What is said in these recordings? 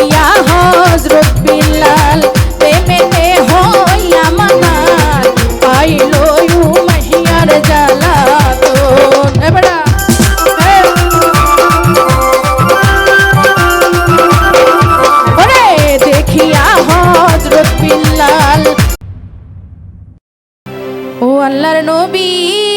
দিয়া হজরত বিল্লাল প্রেমেতে হইয়া মানার, পাইল মাহিয়ার জ্বালা দেখিয়া হজরত বিল্লাল ও আল্লাহর নবী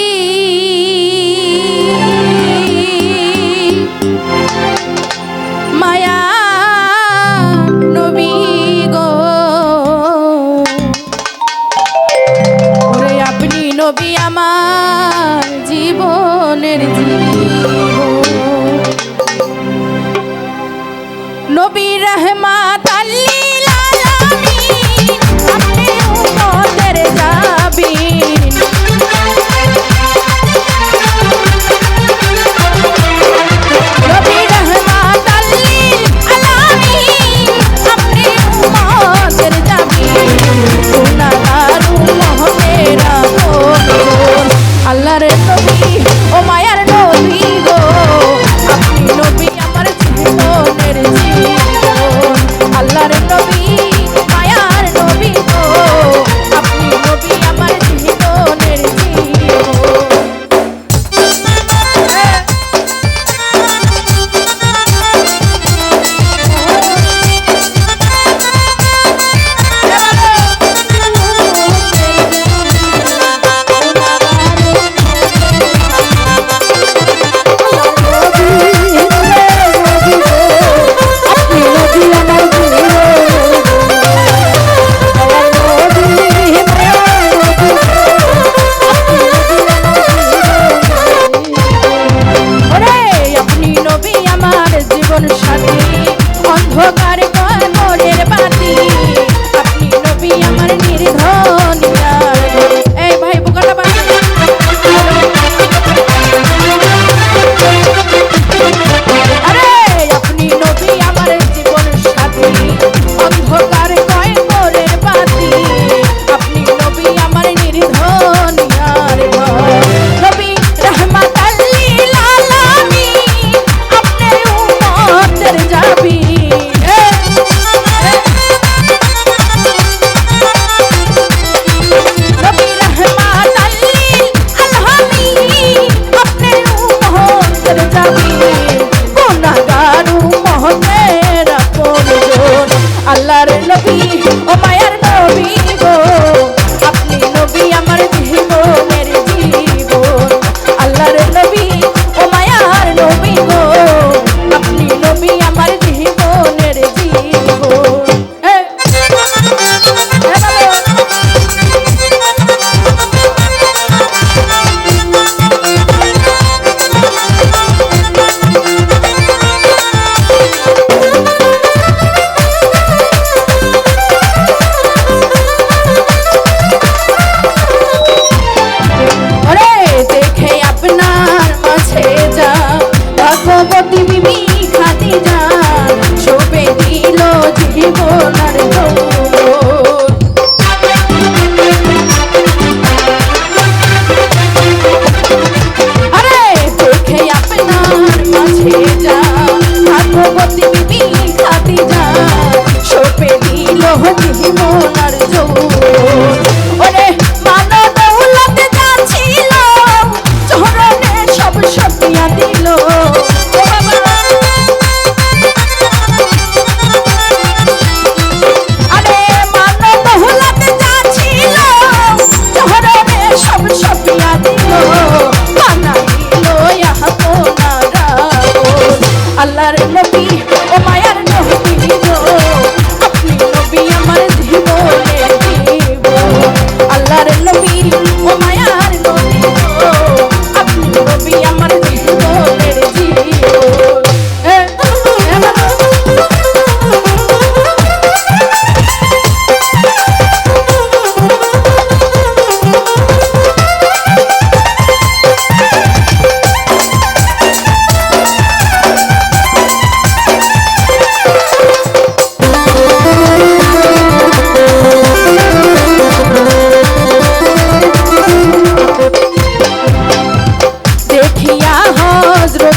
উঠিয়া হজরত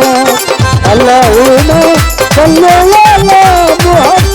মুহাম্মদ আল্লাহুম্মা সাল্লি আলা